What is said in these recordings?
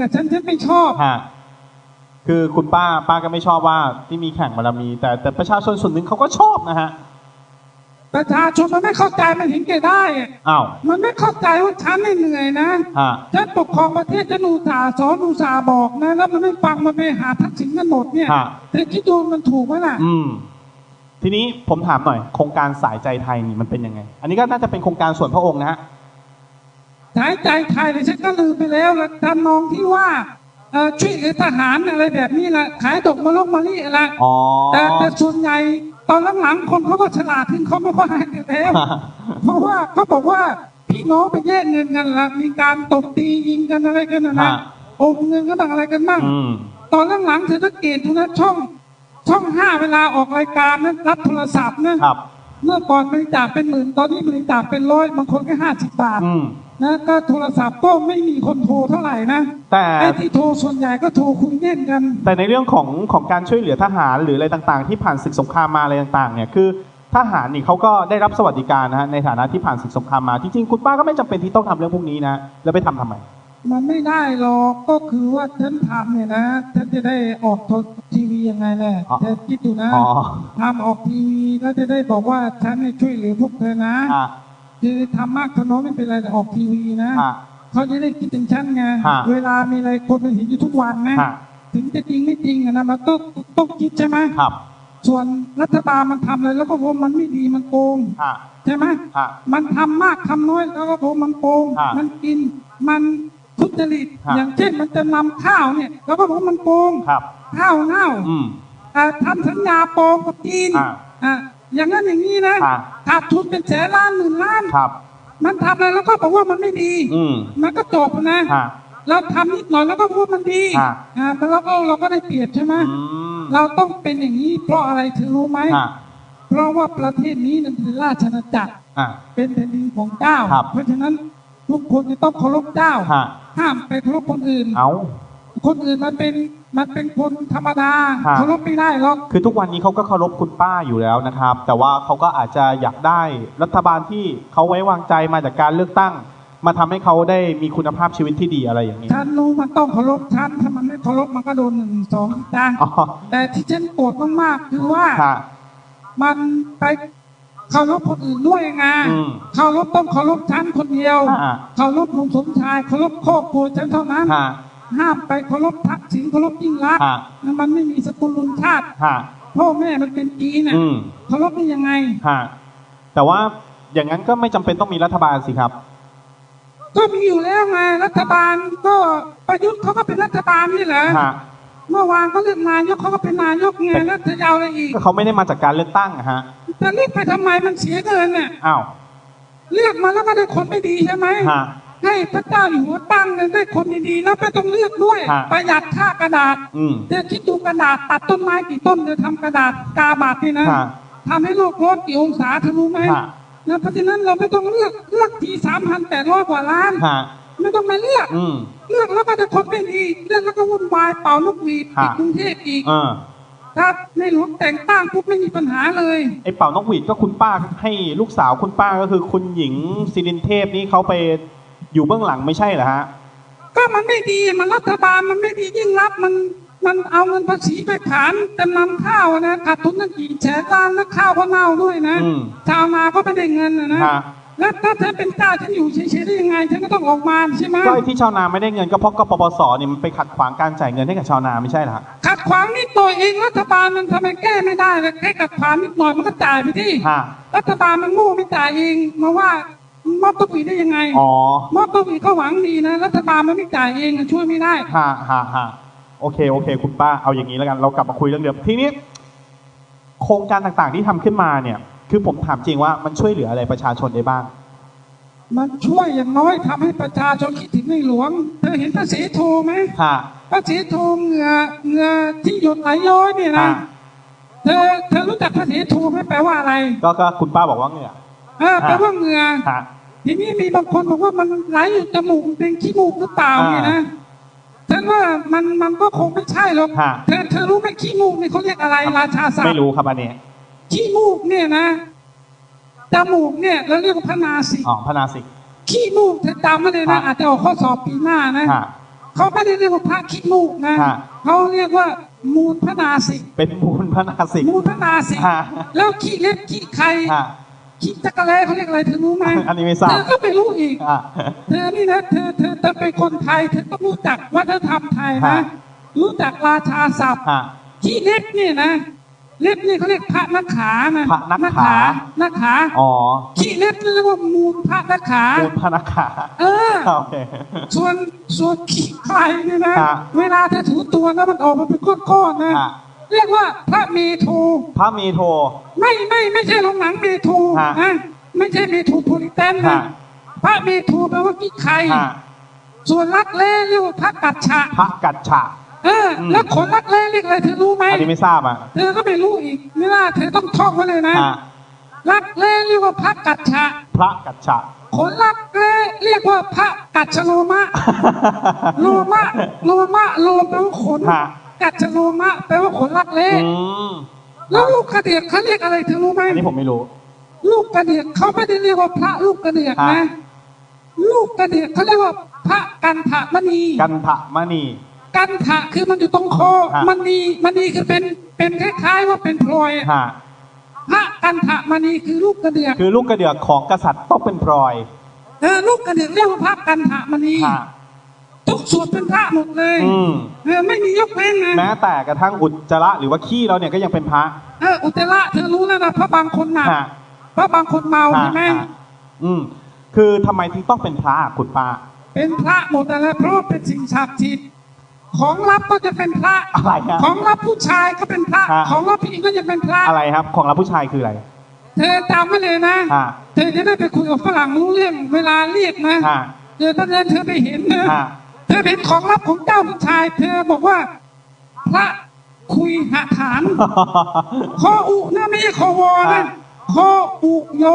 กับฉันฉันไม่ชอบ ฮะคือคุณป้าป้าก็ไม่ชอบว่าที่มีแข่งบารมี แต่แต่ประชาชนส่วนหนึ่งเขาก็ชอบนะฮะประชาชนมันไม่เข้าใจมันเห็นแก่ได้อะอ้าวมันไม่เข้าใจว่าฉันเนี่ยเหนื่อยนะฮะฉันปกครองประเทศฉันอุตส่าห์สอนอุตส่าห์บอกนะแล้วมันไม่ฟังมันไปหาทักษิณกันหมดเนี่ยฮะแต่คิดดูมันถูกไหมล่ะ อืม ทีนี้ผมถามหน่อย โครงการสายใจไทยนี่มันเป็นยังไง อันนี้ก็น่าจะเป็นโครงการส่วนพระองค์นะฮะ สายใจไทยเนี่ยฉันก็ลืมไปแล้วแล้วทำนองที่ว่าเอ่อช่วยเหลือทหารอะไรแบบนี้แหละขายดอกมะลกมะลิอะไรอ๋อ แต่แต่ส่วนใหญ่ตอนหลังๆคนเขาก็ฉลาดขึ้นเขาไม่ค่อยให้กันแล้ว เพราะว่าเขาบอกว่าพี่น้องไปแย่งเงินกันละมีการตบตียิงกันอะไรกันนะนะฮะ โอนเงินก็ต่างอะไรกันบ้าง อืม ตอนหลังๆเธอสังเกตดูนะช่อง ช่องห้าเวลาออกรายการนั้นรับโทรศัพท์นะครับ เมื่อก่อนบริจาคเป็นหมื่นตอนนี้บริจาคเป็นร้อยบางคนก็ห้าสิบบาท อืม นะก็โทรศัพท์ก็ไม่มีคนโทรเท่าไหร่นะแต่ไอ้ที่โทรส่วนใหญ่ก็โทรคุยเล่นกัน แต่ในเรื่องของของการช่วยเหลือทหารหรืออะไรต่างๆ ที่ผ่านศึกสงครามมาอะไรต่างๆเนี่ยคือทหารนี่เขาก็ได้รับสวัสดิการนะฮะในฐานะที่ผ่านศึกสงครามมาที่จริงคุณป้าก็ไม่จำเป็นที่ต้องทำเรื่องพวกนี้นะแล้วไปทำทำไมมันไม่ได้หรอกก็คือว่าฉันทำเนี่ยนะฉันจะได้ออกโทรทีวียังไงแหละอ๋อเธอคิดดูนะอ๋อทำออกทีวีแล้วจะได้บอกว่าฉันเนี่ยช่วยเหลือพวกเธอนะอะ คือทำมากทำน้อยไม่เป็นไรแต่ออกทีวีนะอะ เขาจะได้คิดถึงฉันไงฮะเวลามีอะไรคนมันเห็นอยู่ทุกวันนะฮะ ถึงจะจริงไม่จริงอะนะมันต้องต้องคิดใช่ไหมครับ ส่วนรัฐบาลมันทำอะไรแล้วก็บอกมันไม่ดีมันโกงฮะใช่ไหมฮะมันทำมากทำน้อยแล้วก็บอกมันโกงฮะมันกินมันทุจริตฮะ อย่างเช่นมันจะนำข้าวเนี่ย แล้วก็บอกว่ามันโกงครับ ข้าวเน่า อืมอ่าทำสัญญาปลอมกับจีนอ่าอ่า อย่างนั้นอย่างนี้นะอ่า ขาดทุนเป็นแสนล้านหมื่นล้าน ครับ มันทำอะไรแล้วก็บอกว่ามันไม่ดี อืมมันก็จบนะ ฮะ เราทำนิดหน่อยแล้วก็พูดมันดีอ่าอ่าแต่เราก็เราก็ได้เปรียบใช่ไหมอืมเราต้องเป็นอย่างนี้เพราะอะไรถึงรู้ไหม ฮะเพราะว่าประเทศนี้นั่นคือราชอาณาจักร อะ เป็นแผ่นดินของเจ้า ครับ เพราะฉะนั้นทุกคนจะต้องเคารพเจ้า ฮะห้ามไปเคารพคนอื่น เอา คนอื่นมันเป็น มันเป็นคนธรรมดาครับเคารพไม่ได้หรอก คือทุกวันนี้เขาก็เคารพคุณป้าอยู่แล้วนะครับ แต่ว่าเขาก็อาจจะอยากได้รัฐบาลที่เขาไว้วางใจมาจากการเลือกตั้ง มาทำให้เขาได้มีคุณภาพชีวิตที่ดีอะไรอย่างนี้ฉันรู้มันต้องเคารพฉันถ้ามันไม่เคารพมันก็โดนหนึ่งสองจ้างอ๋อแต่ที่ฉันโกรธมากๆคือว่าค่ะ มันไปเคารพคนอื่นด้วยไงอืมเคารพต้องเคารพฉันคนเดียวอ่า เคารพลุงสมชายเคารพครอบครัวฉันเท่านั้นฮะ ห้ามไปเคารพทักษิณเคารพยิ่งรักษณ์ฮะ มันไม่มีสกุลลุนชาติ ฮะ พ่อแม่มันเป็นจีนน่ะอืม เคารพได้ยังไง ฮะ แต่ว่าอย่างนั้นก็ไม่จำเป็นต้องมีรัฐบาลสิครับ ก็มีอยู่แล้วไงรัฐบาลก็ประยุทธ์เขาก็เป็นรัฐบาลนี่แหละฮะ เมื่อวานก็เลือกนายกเขาก็เป็นนายกไงแล้วจะเอาอะไรอีกก็เขาไม่ได้มาจากการเลือกตั้งอะฮะ จะเลือกไปทำไมมันเสียเงินเนี่ยอ้าว เลือกมาแล้วก็ได้คนไม่ดีใช่ไหมฮะ ให้พระเจ้าอยู่หัวตั้งเนี่ยได้คนดีๆแล้วไม่ต้องเลือกด้วย ฮะประหยัดค่ากระดาษอืมเดี๋ยวคิดดูกระดาษตัดต้นไม้กี่ต้นจะทำกระดาษกาบาทนี่นะฮะทำให้โลกร้อนกี่องศาเธอรู้ไหมฮะ นะเพราะฉะนั้นเราไม่ต้องเลือกเลือกทีสามพันแปดร้อยกว่าล้าน ฮะ ไม่ต้องมาเลือก อืม เลือกแล้วก็จะคนไม่ดีเลือกแล้วก็วุ่นวายเป่านกหวีดฮะปิดกรุงเทพอีก เออครับในหลวงแต่งตั้งปุ๊บไม่มีปัญหาเลย ไอ้เป่านกหวีดก็คุณป้าให้ลูกสาวคุณป้าก็คือคุณหญิงสิรินเทพนี่เขาไป อยู่เบื้องหลังไม่ใช่เหรอฮะ ก็มันไม่ดีมันรัฐบาลมันไม่ดียิ่งรับมันมันเอาเงินภาษีไปขานจำนำข้าวนะขาดทุนตั้งกี่แสนล้านแล้วข้าวก็เน่าด้วยนะอืมชาวนาก็ไม่ได้เงินนะนะฮะ แล้วถ้าฉันเป็นเจ้าฉันอยู่เฉยๆได้ยังไงฉันก็ต้องออกมาใช่ไหมก็ไอ้ที่ชาวนาไม่ได้เงินก็เพราะกปปสเนี่ยมันไปขัดขวางการจ่ายเงินให้กับชาวนาไม่ใช่เหรอฮะขัดขวางนิดหน่อยเองรัฐบาลมันทำไมแก้ไม่ได้เลยแค่ขัดขวางนิดหน่อยมันก็จ่ายไปที่ ฮะรัฐบาลมันโง่ไม่จ่ายเองมาว่า มอบตัวปีได้ยังไง อ๋อมอบตัวปีก็หวังดีนะ รัฐบาลมันไม่จ่ายเองอะช่วยไม่ได้ ฮะฮะฮะโอเคโอเค คุณป้าเอาอย่างนี้แล้วกัน เรากลับมาคุยเรื่องเดิมทีนี้ โครงการต่างๆที่ทำขึ้นมาเนี่ย คือผมถามจริงว่ามันช่วยเหลืออะไรประชาชนได้บ้าง มันช่วยอย่างน้อยทำให้ประชาชนคิดถึงในหลวง เธอเห็นพระเสโทไหมฮะพระเสโทเหงื่อเหงื่อที่หยดไหลย้อยเนี่ยนะฮะเธอเธอรู้จักพระเสโทไหมแปลว่าอะไร ก็ก็คุณป้าบอกว่าเหงื่อ เออแปลว่าเหงื่อฮะ ทีนี้มีบางคนบอกว่ามันไหลอยู่จมูกเป็นขี้มูกหรือเปล่าอ่าเนี่ยนะฉันว่ามันมันก็คงไม่ใช่หรอกฮะ เธอเธอรู้ไหมขี้มูกเนี่ยเขาเรียกอะไรราชาศัพไม่ท์รู้ครับอันนี้ขี้มูกเนี่ยนะจมูกเนี่ยเราเรียกว่าพระนาสิกอ๋อพนาสิก ขี้มูกเธอจำไว้เลยนะฮะ อาจจะออกข้อสอบปีหน้านะฮะ เขาไม่ได้เรียกว่าพระขี้มูกนะฮะ เขาเรียกว่ามูลพระนาสิกเป็นมูลพระนาสิก มูลพระนาสิกฮะแล้วขี้เล็บขี้ใครฮะ ขี้จักรแลเขาเรียกอะไรเธอรู้ไหมอันนี้ไม่ทราบ เธอก็ไม่รู้อีก อะ เธอนี่นะเธอเธอเธอเป็นคนไทยเธอต้องรู้จักวัฒนธรรมไทยนะฮะ รู้จักราชาศัพท์ฮะขี้เล็บเนี่ยนะ เล็บนี่เขาเรียกพระนักขานะพระนักขา นักขาอ๋อขี้เล็บนี่เรียกว่ามูลพระนักขามูลพระนาขาเออ โอเค ส่วนส่วนขี้ใครเนี่ยนะ ฮะเวลาเธอถูตัวแล้วมันออกมาเป็นก้อนๆนะ ฮะ เรียกว่าพระเมโทพระมีโท ไม่ไม่ไม่ใช่โรงหนังเมโทฮะนะไม่ใช่เมโทรโพลิแตนนะฮะ พระเมโทแปลว่าขี้ใครฮะส่วนรักแร้เรียกว่าพระกัจฉะพระกัจฉะ เอออม แล้วขนรักแร้เรียกอะไรเธอรู้ไหมอันนี้ไม่ทราบอะเธอก็ไม่รู้อีกไม่ล่าเธอต้องท่องไว้เลยนะฮะรักแร้เรียกว่าพระกัจฉะพระกัจฉะ ขนรักแร้เรียกว่าพระกัจฉโลมะ โลมะโลมะโลมแปลว่าขนฮะ กัจฉโลมะแปลว่าขนรักแร้อืมแล้วลูกกระเดียกเขาเรียกอะไรเธอรู้ไหมอันนี้ผมไม่รู้ ลูกกระเดียกเขาไม่ได้เรียกว่าพระลูกกระเดียกฮะนะลูกกระเดียกเขาเรียกว่าพระกันทะมณี กันทะมณี กันทะคือมันอยู่ตรงคอฮะ มณีมณีคือเป็นเป็นคล้ายๆว่าเป็นพลอยฮะพระกันทะมณีคือลูกกระเดียกคือลูกกระเดือกของกษัตริย์ต้องเป็นพลอยเออลูกกระเดียกเรียกว่าพระกันทะมณี ฮะ ทุกส่วนเป็นพระหมดเลยอืม เออไม่มียกเว้นนะแม้แต่กระทั่งอุจจาระหรือว่าขี้เราเนี่ยก็ยังเป็นพระเอออุตตระเธอรู้แล้วนะพระบางคนหนักฮะพระบางคนเมาฮะใช่ไหมฮะอืม คือทำไมถึงต้องเป็นพระอะคุณป้า เป็นพระหมดอะไรเพราะว่าเป็นสิ่งศักดิ์สิทธิ์ของลับก็จะเป็นพระอะไรฮะของรับผู้ชายก็เป็นพระ ฮะ ของรับผู้หญิงก็จะเป็นพระ อะไรครับ ของเราผู้ชายคืออะไร เธอจำไว้เลยนะ ฮะ เธอจะได้ไปคุยกับฝรั่งรู้เรื่องเวลาเรียกนะฮะ เธอตอนนั้นเธอไปเห็นนะ ฮะ เธอเห็นของลับของเจ้าผู้ชาย เธอบอกว่า พระคุยหาฐานคออุนะไม่ใช่คอวอนะฮะคออุโย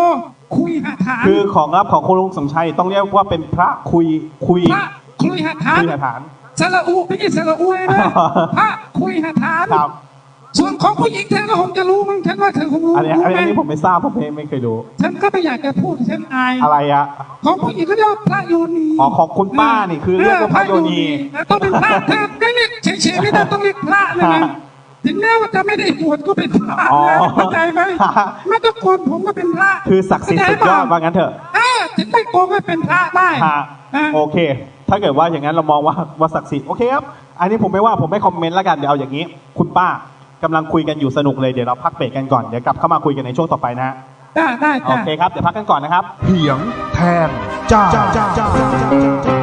คุยหาฐาน คือของรับของคุณลุงสมชัยต้องเรียกว่าเป็นพระคุยคุยพระคุยหาฐานคุยสถานสระอุไม่ใช่สระอุเลยนะพระคุยหาฐานครับ ส่วนของผู้หญิงเธอก็คงจะรู้มั้งฉันว่าเธอคงรู้อันนี้รู้อันไหมนี้อันนี้ผมไม่ทราบผมไม่ไม่เคยดูฉันก็ไม่อยากจะพูดฉันอาย อะไรอะของผู้หญิงก็เรียกว่าพระโยนีอ๋อของคุณป้านี่คือเรียกว่าพระโยนี เออต้องเป็นพระเธอไม่เรียกเฉยๆไม่ได้ต้องเรียกพระเลยนะฮะถึงแม้ว่าจะไม่ได้บวชก็เป็นพระอ๋อนะเข้าใจไหมฮะ ไม่ต้องโกนผมก็เป็นพระคือศักดิ์สิทธิ์สุดยอดว่างั้นเถอะ เออถึงไม่โกนก็เป็นพระได้ฮะนะ โอเค ถ้าเกิดว่าอย่างนั้นเรามองว่าว่าศักดิ์สิทธิ์โอเคครับ อันนี้ผมไม่ว่าผมไม่คอมเมนต์แล้วกัน เดี๋ยวเอาอย่างนี้ คุณป้า กำลังคุยกันอยู่สนุกเลยเดี๋ยวเราพักเบรกกันก่อนเดี๋ยวกลับเข้ามาคุยกันในช่วงต่อไปนะได้ได้โอจ้ะเคครับเดี๋ยวพักกันก่อนนะครับ เถียงแทนจ้าเรา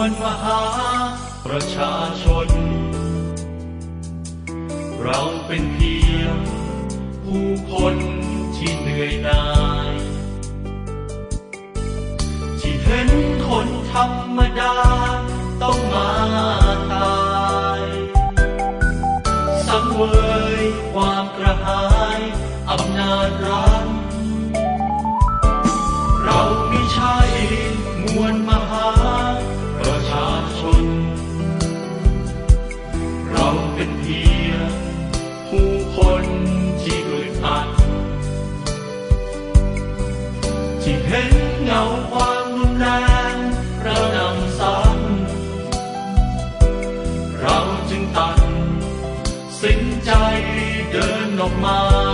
วลมหาประชาชน เราเป็นเพียงผู้คนที่เหนื่อยหน่าย ที่เห็นคนธรรมดาต้องมาตายสังเวยความกระหายอำนาจรัฐ ប់មក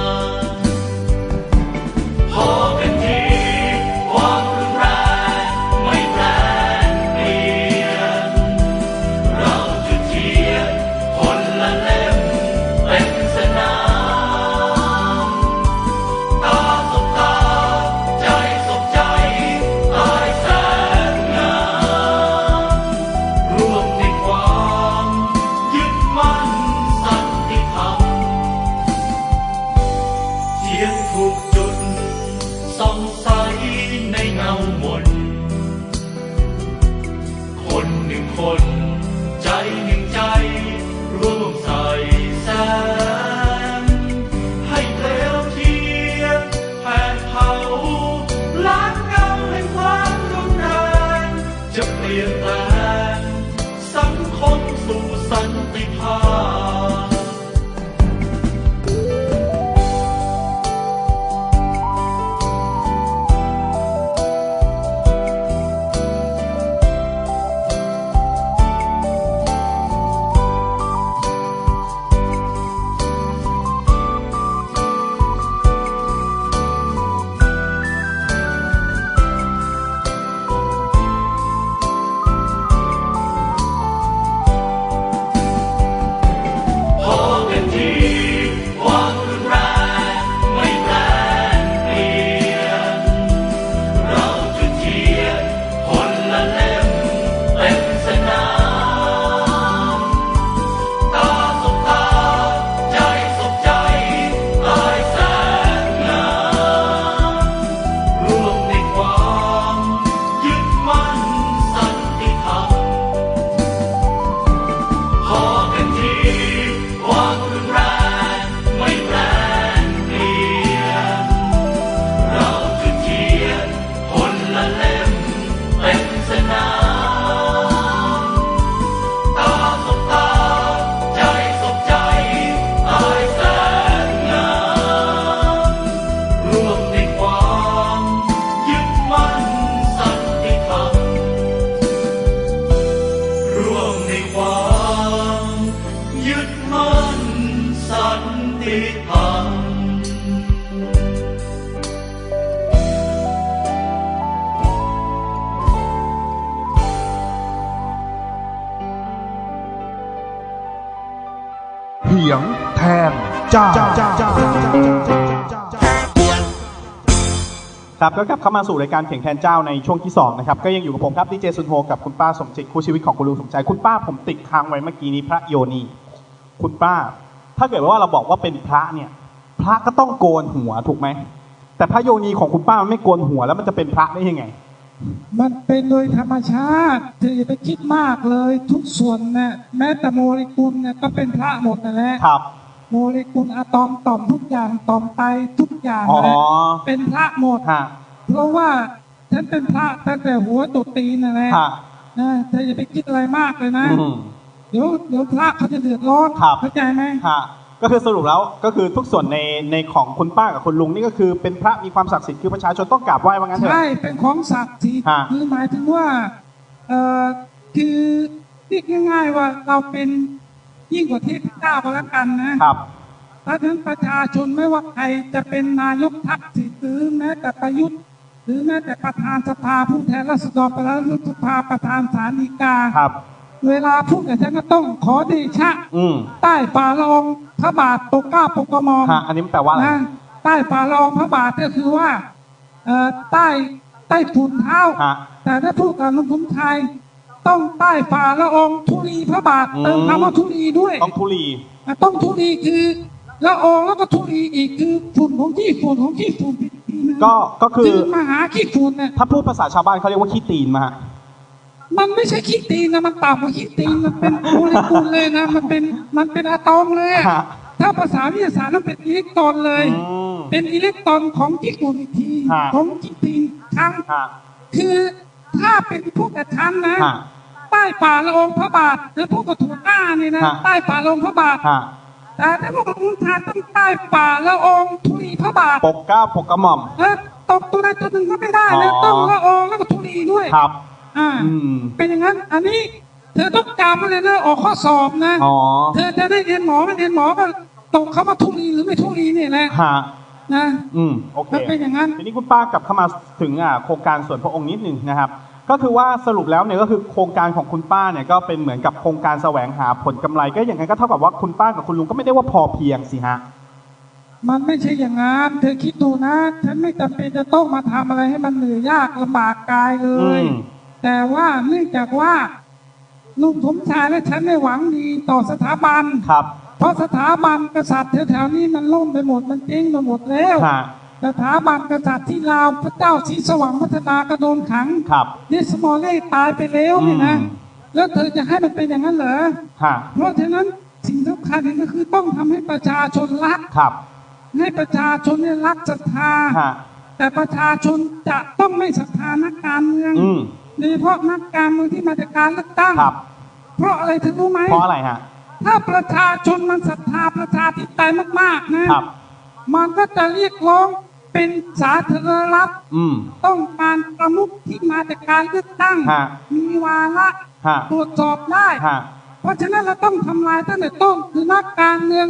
เหียงแทนจ้าครับก็กลับเข้ามาสู่รายการเขียงแทนเจ้าในช่วงที่สองนะครับก็ยังอยู่กับผมครับดีเจซุนโฮกับคุณป้าสมจิตคู่ชีวิตของคุณลุงสมใจ คุณป้าผมติดค้างไว้เมื่อกี้นี้พระโยนี คุณป้า ถ้าเกิดว่าเราบอกว่าเป็นพระเนี่ย พระก็ต้องโกนหัวถูกไหม แต่พระโยนีของคุณป้ามันไม่โกนหัวแล้วมันจะเป็นพระได้ยังไง มันเป็นโดยธรรมชาติเธออย่าไปคิดมากเลย ทุกส่วนเนี่ยแม้แต่โมเลกุลเนี่ยก็เป็นพระหมดนั่นแหละครับโมเลกุลอะตอมต่อมทุกอย่างต่อมไตทุกอย่างอ๋อนะเป็นพระหมดฮะเพราะว่าฉันเป็นพระตั้งแต่หัวตุดตีนนั่นแหละฮะนะเธออย่าไปคิดอะไรมากเลยนะอืม เดี๋ยวเดี๋ยวพระเขาจะเดือดร้อนครับ เข้าใจไหมฮะก็คือสรุปแล้วก็คือทุกส่วนในในของคุณป้ากับคุณลุงนี่ก็คือเป็นพระมีความศักดิ์สิทธิ์คือประชาชนต้องกราบไหว้ว่างั้นเถอะ ใช่เป็นของศักดิ์สิทธิ์ฮะ คือหมายถึงว่าเอ่อคือเรียกง่าย ๆ ว่าเราเป็นยิ่งกว่าเทพเจ้าก็แล้วกันนะ ครับเพราะฉะนั้นประชาชนไม่ว่าใครจะเป็นนายกทักษิณหรือแม้แต่ประยุทธ์ หรือแม้แต่ประธานสภาผู้แทนราษฎรประธานรัฐสภาประธานศาลฎีกา ครับ เวลาพูดกับฉันก็ต้องขอเดชะ อืมใต้ฝ่าละอองพระบาทปกเกล้าปกกระหมอมฮะอันนี้มันแปลว่าอะไรนะใต้ฝ่าละอองพระบาทก็คือว่าเอ่อใต้ใต้ถุนเท้า ฮะ แต่ถ้าพูดกับลุงสมชายต้องใต้ฝ่าละอองธุลีพระบาทอืม เติมคำว่าธุลีด้วยต้องทุลีอะต้องธุลีคือละอองแล้วก็ธุลีอีกคือฝุ่นของขี้ฝุ่นของขี้ฝุ่นอีกทีนึงก็ก็คือคือ มหาขี้ฝุ่นเนี่ยถ้าพูดภาษาชาวบ้านเขาเรียกว่าขี้ตีนมาฮะ มันไม่ใช่ขี้ตีนนะมันต่ำกว่าขี้ตีนมันเป็นโมเลกุลเลยนะ มันเป็นมันเป็นอะตอมเลยอะฮะถ้าภาษาวิทยาศาสตร์มันเป็นอิเล็กตรอนเลย อืม เป็นอิเล็กตรอนของขี้ฝุ่นอีกทีฮะ ของขี้ตีนครั้ง ฮะ คือถ้าเป็นพวกกระชันนะ ฮะใต้ฝ่าละอองพระบาทหรือพวกกระถูกอ้านี่นะฮะ ใต้ฝ่าละอองพระบาท ฮะแต่ถ้าพวกกระถูกทานต้องใต้ฝ่าละอองธุลีพระบาทปกเกล้าปกกระหม่อมเออตกตัวใดตัวหนึ่งก็ไม่ได้นะอ๋อ ต้องละอองแล้วก็ธุลีด้วย ครับ อ่าอืมเป็นอย่างนั้น อันนี้ เธอต้องจำไว้เลยนะออกข้อสอบนะ อ๋อเธอจะได้เรียนหมอไม่เรียนหมอก็ตกคำว่าทุลีหรือไม่ทุลีนี่แหละฮะนะ อืมโอเคมันเป็นอย่างนั้น ทีนี้คุณป้ากลับเข้ามาถึงอ่าโครงการส่วนพระองค์นิดหนึ่งนะครับ ก็คือว่าสรุปแล้วเนี่ยก็คือโครงการของคุณป้าเนี่ยก็เป็นเหมือนกับโครงการแสวงหาผลกำไรก็อย่างนั้นก็เท่ากับว่าคุณป้ากับคุณลุงก็ไม่ได้ว่าพอเพียงสิฮะ มันไม่ใช่อย่างนั้นเธอคิดดูนะ ฉันไม่จำเป็นจะต้องมาทำอะไรให้มันเหนื่อยยากลำบากกายเลยอืม แต่ว่าเนื่องจากว่าลุงสมชายและฉันได้หวังดีต่อสถาบัน ครับ เพราะสถาบันกษัตริย์แถวๆนี้มันล่มไปหมดมันเจ๊งไปหมดแล้ว ฮะ สถาบันกษัตริย์ที่ลาวพระเจ้าศรีสว่างพัฒนาก็โดนขังครับดิสมอลเล่ตายไปแล้วเนี่ยนะ อืม แล้วเธอจะให้มันเป็นอย่างนั้นเหรอ ฮะเพราะฉะนั้นสิ่งสำคัญก็คือต้องทำให้ประชาชนรัก ครับให้ประชาชนเนี่ยรักศรัทธา ฮะแต่ประชาชนจะต้องไม่ศรัทธานักการเมือง อืม โดยเฉพาะนักการเมืองที่มาจากการเลือกตั้ง ครับ เพราะอะไรเธอรู้ไหม เพราะอะไรฮะ ถ้าประชาชนมันศรัทธาประชาธิปไตยมากๆนะครับ มันก็จะเรียกร้องเป็นสาธารณรัฐอืม ต้องการประมุขที่มาจากการเลือกตั้ง ฮะมีวาระฮะ ตรวจสอบได้ ฮะ เพราะฉะนั้นเราต้องทำลายตั้งแต่ต้นคือนักการเมือง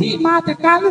ที่มาจากการเลือก